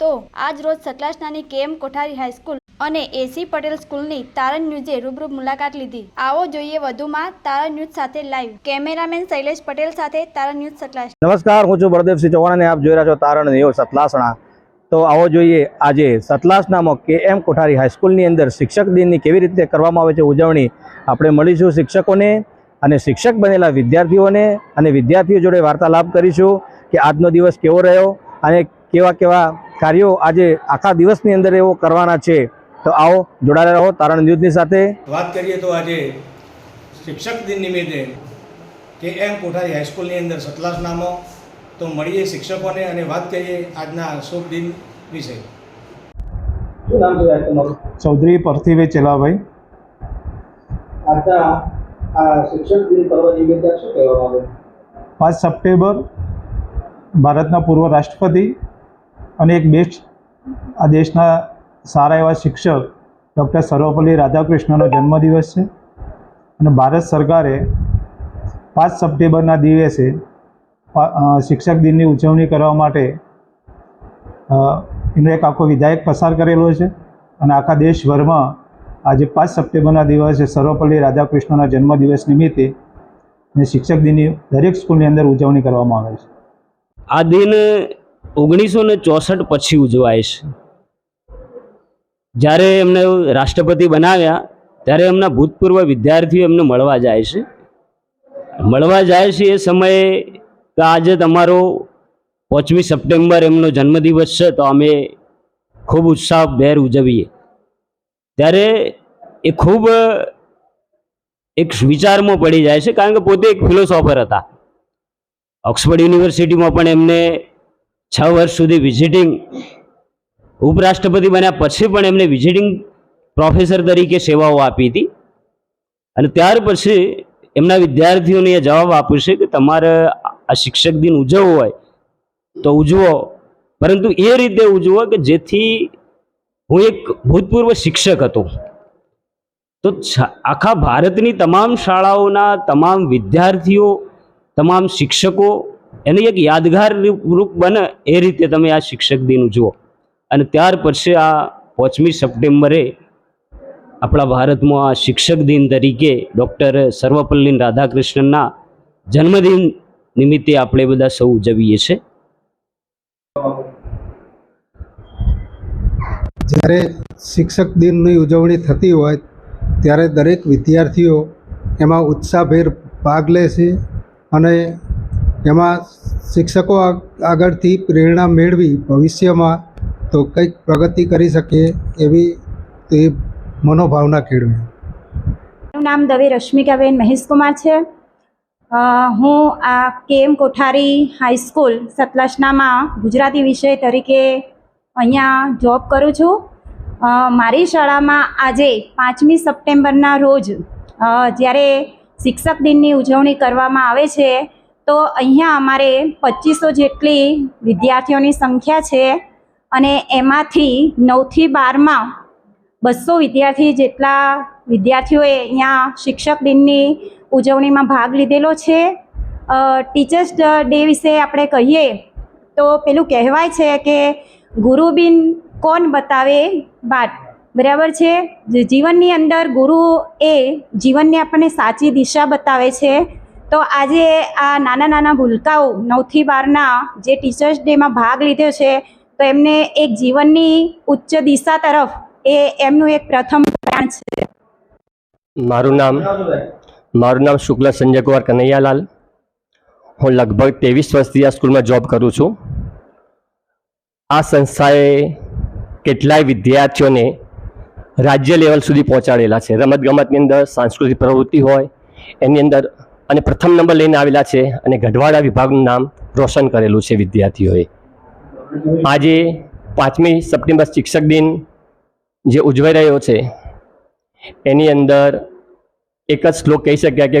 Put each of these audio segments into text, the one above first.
તો આજ રોજ સતલાસનાની કેમ કોઠારી હાઈસ્કૂલ અને એસી. પટેલ સ્કૂલની તારણ ન્યૂઝે રૂબરૂ મુલાકાત લીધી. આવો જોઈએ વધુમાં તારણ ન્યૂઝ સાથે લાઈવ. કેમેરામેન શૈલેષ પટેલ સાથે તારણ ન્યૂઝ સતલાસ નમસ્કાર, હું છું બળદેવસિંહ ચૌહાણ આપ જોઈ રહ્યા છો તારણ ન્યૂઝ સતલાસણા. તો આવો જોઈએ આજે સતલાસનામાં કે એમ કોઠારી હાઈસ્કૂલની અંદર શિક્ષક દિનની કેવી રીતે કરવામાં આવે છે ઉજવણી આપણે મળીશું શિક્ષકોને અને શિક્ષક બનેલા વિદ્યાર્થીઓને અને વિદ્યાર્થીઓ જોડે વાર્તાલાપ કરીશું કે આજનો દિવસ કેવો રહ્યો અને કેવા કેવા કાર્યો આજે આખા દિવસની અંદર એવો કરવાના છે. તો આવો જોડાયેલા રહો તારણ ન્યૂઝની સાથે. વાત કરીએ તો આજે શિક્ષક દિન નિમિત્તે કે એમ કોઠારી હાઈસ્કૂલની અંદર સતલાસનામાં તો મળીએ શિક્ષકોને અને વાત કરીએ આજના શુભ દિન વિશે. ચૌધરી પરથીવે ચેલાભાઈ. આજના આ શિક્ષક દિન પર્વ નિમિત્તે શું કહેવામાં આવે પાંચ સપ્ટેમ્બર ભારતના પૂર્વ રાષ્ટ્રપતિ અને એક બેસ્ટ આ દેશના સારા એવા શિક્ષક ડૉક્ટર સર્વપલ્લી રાધાકૃષ્ણનો જન્મદિવસ છે. અને ભારત સરકારે પાંચ સપ્ટેમ્બરના દિવસે શિક્ષક દિનની ઉજવણી કરવા માટે એનો એક આખો વિધાયક પસાર કરેલો છે અને આખા દેશભરમાં આજે પાંચ સપ્ટેમ્બરના દિવસે સર્વપલ્લી રાધાકૃષ્ણના જન્મદિવસ નિમિત્તે અને શિક્ષક દિનની દરેક સ્કૂલની અંદર ઉજવણી કરવામાં આવે છે. આ દિન ઓગણીસો ને ચોસઠ પછી ઉજવાય છે. જ્યારે એમને રાષ્ટ્રપતિ બનાવ્યા, ત્યારે એમના ભૂતપૂર્વ વિદ્યાર્થીઓ એમને મળવા જાય છે. મળવા જાય છે એ સમયે કે આજે તમારો પાંચમી સપ્ટેમ્બર એમનો જન્મદિવસ છે, તો અમે ખૂબ ઉત્સાહભેર ઉજવીએ. ત્યારે એ ખૂબ એક વિચારમાં પડી જાય છે, કારણ કે પોતે એક ફિલોસોફર હતા. ઓક્સફર્ડ યુનિવર્સિટીમાં પણ એમને છ વર્ષ સુધી વિઝિટિંગ ઉપરાષ્ટ્રપતિ બન્યા પછી પણ એમને વિઝિટિંગ પ્રોફેસર તરીકે સેવાઓ આપી હતી. અને ત્યાર પછી એમના વિદ્યાર્થીઓને એ જવાબ આપ્યો છે કે તમારે આ શિક્ષક દિન ઉજવવો હોય તો ઉજવો. પરંતુ એ રીતે ઉજવો કે જેથી હું એક ભૂતપૂર્વ શિક્ષક હતો. તો આખા ભારતની તમામ શાળાઓના તમામ વિદ્યાર્થીઓ, તમામ શિક્ષકો એની એક યાદગાર રૂપ બને એ રીતે તમે આ શિક્ષક દિન ઉજવો. અને ત્યાર પછી આ પાંચમી સપ્ટેમ્બરે આપણા ભારતમાં આ શિક્ષક દિન તરીકે ડૉક્ટર સર્વપલ્લી રાધાકૃષ્ણનના જન્મદિન નિમિત્તે આપણે બધા સૌ ઉજવીએ છીએ. જ્યારે શિક્ષક દિનની ઉજવણી થતી હોય ત્યારે દરેક વિદ્યાર્થીઓ એમાં ઉત્સાહભેર ભાગ લે છે અને એમાં શિક્ષકો આગળથી પ્રેરણા મેળવી ભવિષ્યમાં તો કંઈક પ્રગતિ કરી શકે એવી તે મનોભાવના કેળવે. નામ દવે રશ્મિકાબેન મહેશકુમાર છે. હું આ K M Kothari high school સતલસનામાં Gujarati વિષય તરીકે અહીંયા જોબ કરું છું. મારી શાળામાં આજે પાંચમી સપ્ટેમ્બરના રોજ જ્યારે શિક્ષક દિનની ઉજવણી કરવામાં આવે છે, તો અહીંયા અમારે પચીસો જેટલી વિદ્યાર્થીઓની સંખ્યા છે અને એમાંથી નવથી બારમાં બસો વિદ્યાર્થી જેટલા વિદ્યાર્થીઓએ અહીંયા શિક્ષક દિનની ઉજવણીમાં ભાગ લીધેલો છે. ટીચર્સ ડે વિશે આપણે કહીએ તો પેલું કહેવાય છે કે ગુરુબિન કોણ બતાવે બાટ? બરાબર છે? જીવનની અંદર ગુરુ એ જીવનને આપણને સાચી દિશા બતાવે છે. તો આજે આ નાના નાના ભૂલકાઓ નવથી બારના જે ટીચર્સ ડેમાં ભાગ લીધો છે, તો એમને એક જીવનની ઉચ્ચ દિશા તરફ એ એમનું એક પ્રથમ પ્રયાણ છે. મારું નામ મારું નામ શુક્લ સંજય કુમાર કનૈયાલાલ. હું લગભગ ત્રેવીસ વર્ષથી આ સ્કૂલમાં જોબ કરું છું. આ સંસ્થાએ કેટલાય વિદ્યાર્થીઓને રાજ્ય લેવલ સુધી પહોંચાડેલા છે. રમતગમતની અંદર, સાંસ્કૃતિક પ્રવૃત્તિ હોય, એની અંદર અને પ્રથમ નંબર લઈને આવેલા છે અને ગઢવાડા વિભાગનું નામ રોશન કરેલું છે વિદ્યાર્થીઓએ. આજે પાંચમી સપ્ટેમ્બર શિક્ષક દિન જે ઉજવાઈ રહ્યો છે, એની અંદર એક જ શ્લોક કહી શક્યા કે,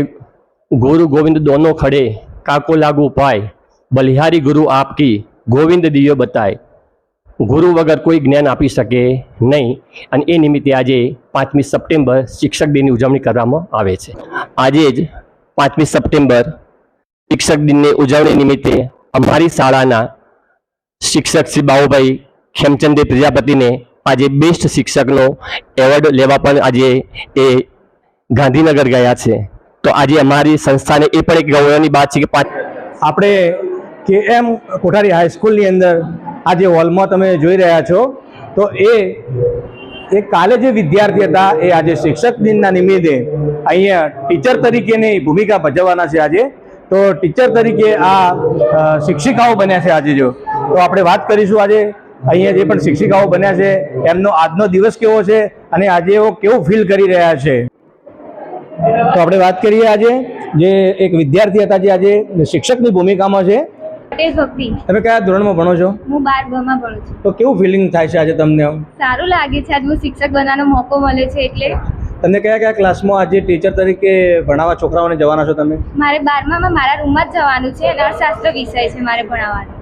ગુરુ ગોવિંદ દોનો ખડે, કાકો લાગુ પાય, બલિહારી ગુરુ આપકી, ગોવિંદ દિયો બતાય. ગુરુ વગર કોઈ જ્ઞાન આપી શકે નહીં અને એ નિમિત્તે આજે પાંચમી સપ્ટેમ્બર શિક્ષક દિનની ઉજવણી કરવામાં આવે છે. આજે જ પાંચમી સપ્ટેમ્બર શિક્ષક દિનની ઉજવણી નિમિત્તે અમારી શાળાના શિક્ષક શ્રી બાબુભાઈ ખેમચંદે પ્રજાપતિને આજે બેસ્ટ શિક્ષકનો એવોર્ડ લેવા પણ આજે એ ગાંધીનગર ગયા છે. તો આજે અમારી સંસ્થાને એ પણ એક ગૌરવની વાત છે કે પાંચ આપણે કે એમ કોઠારી હાઈસ્કૂલની અંદર આ જે હોલમાં તમે જોઈ રહ્યા છો, તો એ એ કાલે જે વિદ્યાર્થી હતા, એ આજે શિક્ષક દિનના નિમિત્તે અહીંયા ટીચર તરીકેની ભૂમિકા ભજવવાના છે આજે. તો ટીચર તરીકે આ શિક્ષિકાઓ બન્યા છે આજે જો. તો આપણે વાત કરીશું આજે અહીંયા જે પણ શિક્ષિકાઓ બન્યા છે, એમનો આજનો દિવસ કેવો છે અને આજે એઓ કેવું ફીલ કરી રહ્યા છે. તો આપણે વાત કરીએ આજે જે એક વિદ્યાર્થી હતા જે આજે શિક્ષકની ભૂમિકામાં છે. તમે કયા ધોરણમાં ભણો છો? હું બાર ગમાં ભણું છું. તો કેવું ફિલિંગ થાય છે આજે તમને સારું લાગે છે. આજે હું શિક્ષક બનવાનો મોકો મળે છે એટલે. તમને કયા કયા ક્લાસમાં આજે ટીચર તરીકે ભણાવવા છોકરાઓને જવાના છો તમે? મારે બારમામાં મારા રૂમમાં જ જવાનું છે અર્થશાસ્ત્ર વિષય છે મારે ભણાવવાનો.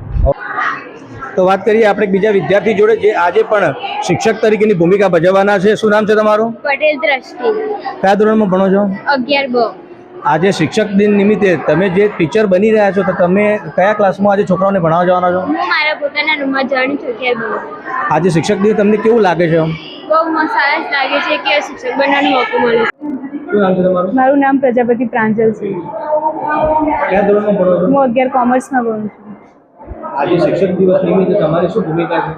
તો વાત કરીએ આપણે બીજા વિદ્યાર્થી જોડે જે આજે પણ શિક્ષક તરીકેની ભૂમિકા ભજવવાના છે. શું નામ છે તમારું? પટેલ દ્રષ્ટિ. કયા ધોરણમાં ભણો છો? અગિયાર બ. આજે શિક્ષક દિન નિમિત્તે તમે જે ટીચર બની રહ્યા છો તો તમે કયા ક્લાસમાં આજે છોકરાઓને ભણાવવા જવાના છો? હું મારા પોતાના રૂમમાં જવાની છું અગિયાર આજે શિક્ષક દિન તમને કેવું લાગે છે બહુ સરસ લાગે છે કે શિક્ષક બનવાનો મોકો મળે. છે શું નામ છે તમારું? મારું નામ પ્રજાપતિ પ્રાંજલ છે. કયા ધોરણમાં ભણો છો? હું અગિયાર કોમર્સમાં ભણું છું. આજે શિક્ષક દિવસ નિમિત્તે તમારી શું ભૂમિકા છે?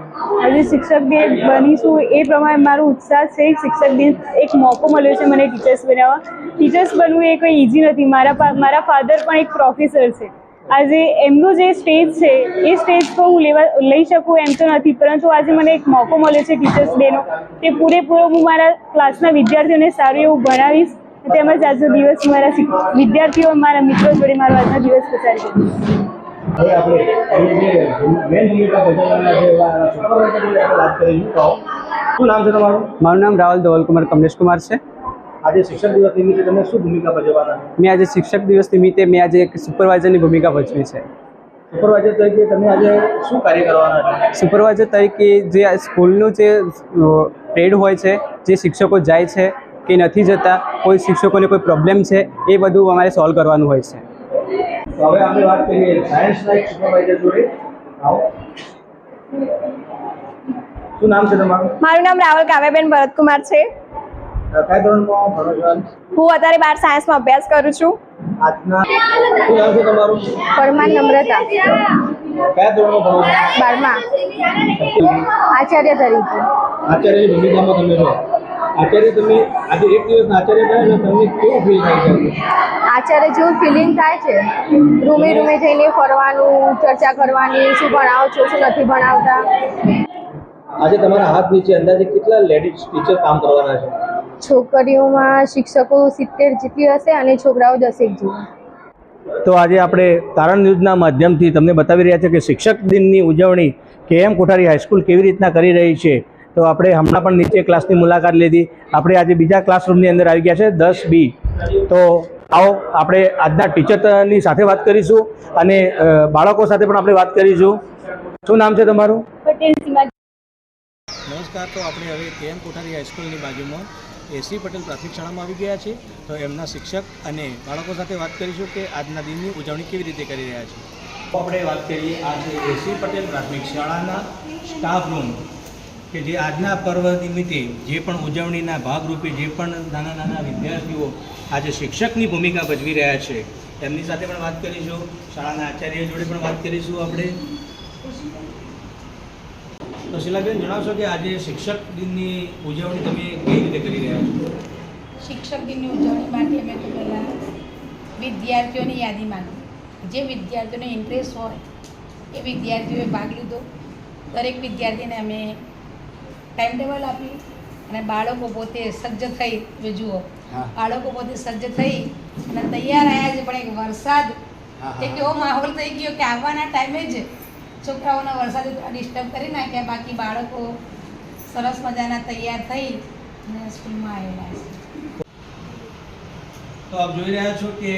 આજે શિક્ષક દિન બનીશું એ પ્રમાણે મારો ઉત્સાહ છે. શિક્ષક દિન એક મોકો મળ્યો છે મને ટીચર્સ બનાવવા. ટીચર્સ બનવું એ કોઈ ઇઝી નથી. મારા મારા ફાધર પણ એક પ્રોફેસર છે. આજે એમનું જે સ્ટેજ છે, એ સ્ટેજ પર હું લેવા, લઈ શકું એમ તો નથી. પરંતુ આજે મને એક મોકો મળ્યો છે ટીચર્સ ડેનો તે પૂરેપૂરો હું મારા ક્લાસના વિદ્યાર્થીઓને સારું એવું ભણાવીશ. તેમજ આજનો દિવસ મારા વિદ્યાર્થીઓ, મારા મિત્રો જોડે મારો આજનો દિવસ પસાર કરીશ. હવે આપણે જે મેન ભૂમિકા ભજવવાના છે એવા સુપરવાઇઝર આપણે વાત કરીશું તો શું નામ છે તમારું? મારું નામ રાહુલ ધવલકુમાર કમલેશકુમાર છે. આજે શિક્ષક દિવસ નિમિત્તે તમે શું ભૂમિકા ભજવવાના મેં આજે શિક્ષક દિવસ નિમિત્તે મેં આજે એક સુપરવાઇઝરની ભૂમિકા ભજવી છે. સુપરવાઇઝર તરીકે તમે આજે શું કાર્ય કરવાના છો? સુપરવાઇઝર તરીકે જે આ સ્કૂલનું જે ટ્રેડ હોય છે જે શિક્ષકો જાય છે કે નથી જતા કોઈ શિક્ષકોને કોઈ પ્રોબ્લેમ છે એ બધું અમારે સોલ્વ કરવાનું હોય છે. તો હવે આપણે વાત કરીએ સાયન્સના એક સુપરવાઇઝર જોડે. આવો. શું નામ છે તમારું? મારું નામ રાવલ કાવ્યાબેન ભરતકુમાર છે. કયા ધોરણમાં ભણો છો? હું અત્યારે બાર સાયન્સમાં અભ્યાસ કરું છું. આજના શું નામ છે તમારું? પરમાન નમ્રતા. કયા ધોરણમાં ભણો છો? બારમા. આચાર્ય તરીકે. આચાર્યની ભૂમિકામાં તમે છો આચાર્ય તમે આજે એક દિવસના આચાર્ય થયા તમને કેવું ફીલ થાય છે? આચાર્ય જેવું ફિલિંગ થાય છે રૂમે રૂમે જઈને ફરવાનું ચર્ચા કરવાની શું ભણાવો છો શું નથી ભણાવતા. આજે તમારા હાથ નીચે અંદાજે કેટલા લેડીઝ ટીચર કામ કરવાના છે? છોકરીઓમાં શિક્ષકો સિત્તેર જેટલી હશે અને છોકરાઓ દસેક જેવા તો આજે આપણે તારણ ન્યૂઝના માધ્યમથી તમને બતાવી રહ્યા છે કે શિક્ષક દિનની ઉજવણી કે એમ કોઠારી હાઈસ્કૂલ કેવી રીતના કરી રહી છે. તો આપણે હમણાં પણ નીચે ક્લાસની મુલાકાત લીધી. આપણે આજે બીજા ક્લાસરૂમની અંદર આવી ગયા છે દસ બી. તો આવો આપણે આજના ટીચરની સાથે વાત કરીશું અને બાળકો સાથે પણ આપણે વાત કરીશું. શું નામ છે તમારું? નમસ્કાર તો આપણે હવે કેએમ કોઠારી હાઈસ્કૂલની બાજુમાં એસી પટેલ પ્રાથમિક શાળામાં આવી ગયા છે. તો એમના શિક્ષક અને બાળકો સાથે વાત કરીશું કે આજના દિનની ઉજવણી કેવી રીતે કરી રહ્યા છે. તો આપણે વાત કરીએ આજે એસી પટેલ પ્રાથમિક શાળાના સ્ટાફ રૂમ કે જે આજના પર્વ નિમિત્તે જે પણ ઉજવણીના ભાગરૂપે જે પણ નાના નાના વિદ્યાર્થીઓ આજે શિક્ષકની ભૂમિકા ભજવી રહ્યા છે, એમની સાથે પણ વાત કરીશું. શાળાના આચાર્ય જોડે પણ વાત કરીશું આપણે. તો શિલાબેન, જણાવશો કે આજે શિક્ષક દિનની ઉજવણી તમે કઈ રીતે કરી રહ્યા છો? શિક્ષક દિનની ઉજવણી માટે અમે તો પહેલાં વિદ્યાર્થીઓની યાદીમાં જે વિદ્યાર્થીઓને ઇન્ટરેસ્ટ હોય, એ વિદ્યાર્થીઓએ ભાગ લીધો. દરેક વિદ્યાર્થીને અમે ટાઈમ ટેબલ આપ્યું અને બાળકો પોતે સજ્જ થઈ જો જુઓ. બાળકો પોતે સજ્જ થઈ અને તૈયાર આવ્યા છે પણ એક વરસાદ એક એવો માહોલ થઈ ગયો કે આવવાના ટાઈમે જ છોકરાઓના વરસાદે ડિસ્ટર્બ કરી નાખ્યા. બાકી બાળકો સરસ મજાના તૈયાર થઈ અને સ્કૂલમાં આવેલા છે. તો આપ જોઈ રહ્યા છો કે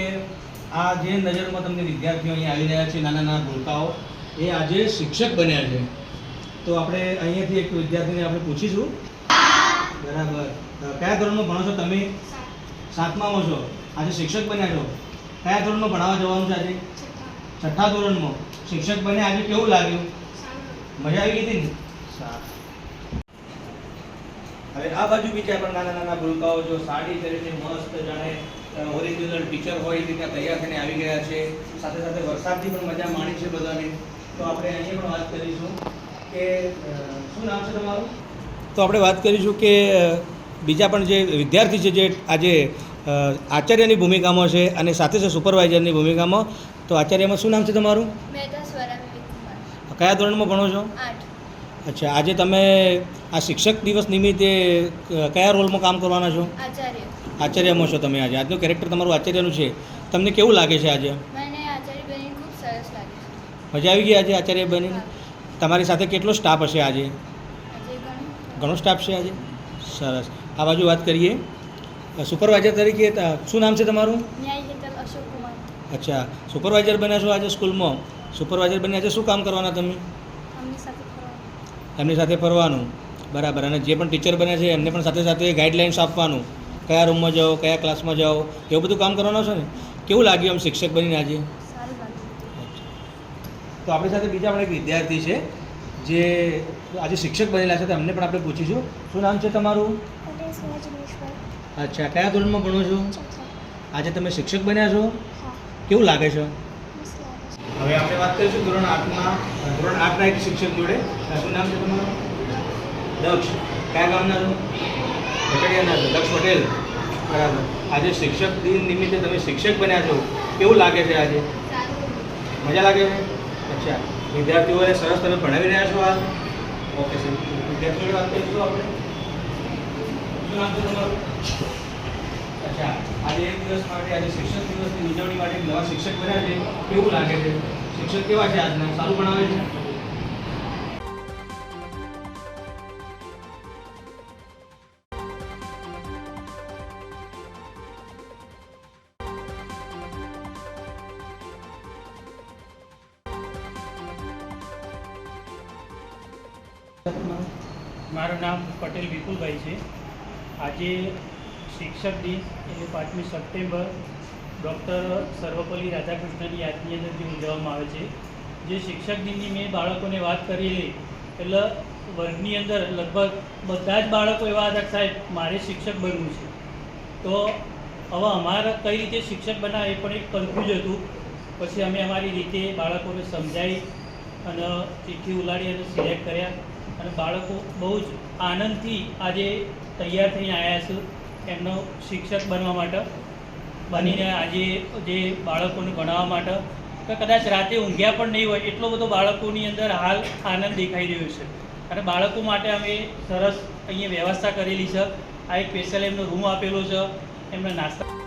આ જે નજરમાં તમને વિદ્યાર્થીઓ અહીંયા આવી રહ્યા છે નાના નાના ભૂલકાઓ એ આજે શિક્ષક બન્યા છે. તો આપણે અહીંયાથી એક વિદ્યાર્થીને આપણે પૂછીશું. બરાબર. કયા ધોરણમાં ભણો છો તમે? સાતમામાં છો. આજે શિક્ષક બન્યા છો. કયા ધોરણમાં ભણાવવા જવાનું છે આજે? છઠ્ઠા ધોરણમાં. શિક્ષક બન્યા આજે કેવું લાગ્યું? મજા આવી ગઈ ને? હવે આ બાજુ બીજા પણ નાના નાના ભૂલકાઓ જો સાડી પહેરીને મસ્ત જાણે ઓરિજિનલ ટીચર હોય એ રીતે તૈયાર થઈને આવી ગયા છે. સાથે સાથે વરસાદની પણ મજા માણી છે બધાને. તો આપણે અહીંયા પણ વાત કરીશું. કે શું નામ છે તમારું? તો આપણે વાત કરીશું કે બીજા પણ જે વિદ્યાર્થી છે જે આજે આચાર્યની ભૂમિકામાં છે અને સાથે સાથે સુપરવાઇઝરની ભૂમિકામાં તો આચાર્યમાં શું નામ છે તમારું? કયા ધોરણમાં ભણો છો? અચ્છા આજે તમે આ શિક્ષક દિવસ નિમિત્તે કયા રોલમાં કામ કરવાના છો? આચાર્ય. આચાર્યમાં છો તમે આજે. આજનું કેરેક્ટર તમારું આચાર્યનું છે. તમને કેવું લાગે છે આજે? મને આચાર્ય બની ખૂબ સરસ લાગે મજા આવી ગઈ આજે આચાર્ય બનીને તમારી સાથે કેટલો સ્ટાફ હશે આજે? ઘણો. સ્ટાફ છે આજે? સરસ. આ બાજુ વાત કરીએ. સુપરવાઇઝર તરીકે શું નામ છે તમારું? અચ્છા. સુપરવાઇઝર બન્યા છો આજે સ્કૂલમાં. સુપરવાઇઝર બન્યા આજે શું કામ કરવાના તમે? એમની સાથે ફરવાનું. બરાબર. અને જે પણ ટીચર બન્યા છે એમને પણ સાથે સાથે ગાઈડલાઇન્સ આપવાનું. કયા રૂમમાં જાઓ કયા ક્લાસમાં જાઓ એવું બધું કામ કરવાનું છે ને? કેવું લાગ્યું આમ શિક્ષક બનીને આજે? તો આપણી સાથે બીજા પણ એક વિદ્યાર્થી છે જે આજે શિક્ષક બનેલા છે તો એમને પણ આપણે પૂછીશું. શું નામ છે તમારું? અચ્છા કયા ધોરણમાં ભણો છો? આજે તમે શિક્ષક બન્યા છો? કેવું લાગે છે? મસ્ત લાગે છે. હવે આપણે વાત કરીશું ધોરણ આઠમાં ધોરણ આઠના એક શિક્ષક જોડે. શું નામ છે તમારું? દક્ષ. કયા ગામના છો? પટેલિયાના છો. દક્ષ પટેલ. બરાબર. આજે શિક્ષક દિન નિમિત્તે તમે શિક્ષક બન્યા છો. કેવું લાગે છે આજે? મજા લાગે છે? અચ્છા. વિદ્યાર્થીઓને સરસ તમે ભણાવી રહ્યા છો આ? ઓકે સર વિદ્યાર્થીઓની વાત કરીશું આપણે? શું નામ છે અચ્છા. આજે એક દિવસ માટે, આજે શિક્ષક દિવસની ઉજવણી માટે નવા શિક્ષક બન્યા છે. કેવું લાગે છે? શિક્ષક કેવા છે આજના? સારું ભણાવે છે? મારું નામ પટેલ વિપુલભાઈ છે. આજે શિક્ષક દિન, એટલે પાંચમી સપ્ટેમ્બર ડૉક્ટર સર્વપલ્લી રાધાકૃષ્ણની યાદની અંદર ઉજવવામાં આવે છે. જે શિક્ષક દિનની મેં બાળકોને વાત કરેલી, એટલે વર્ગની અંદર લગભગ બધા જ બાળકો એવા હતા સાહેબ, મારે શિક્ષક બનવું છે. તો હવે અમારા કઈ રીતે શિક્ષક બનાવે એ પણ એક કન્ફ્યુઝ હતું. પછી અમે અમારી રીતે બાળકોને સમજાવી અને ચિઠ્ઠી ઉલાડી અને સિલેક્ટ કર્યા. અને બાળકો બહુ જ આનંદથી આજે તૈયાર થઈને આવ્યા છે એમનો શિક્ષક બનવા માટે. બનીને આજે જે બાળકોને ભણાવવા માટે. તો કદાચ રાતે ઊંઘ્યા પણ નહીં હોય, એટલો બધો બાળકોની અંદર હાલ આનંદ દેખાઈ રહ્યો છે. અને બાળકો માટે અમે સરસ અહીંયા વ્યવસ્થા કરેલી છે. આ એક સ્પેશિયલ એમનો રૂમ આપેલો છે. એમને નાસ્તા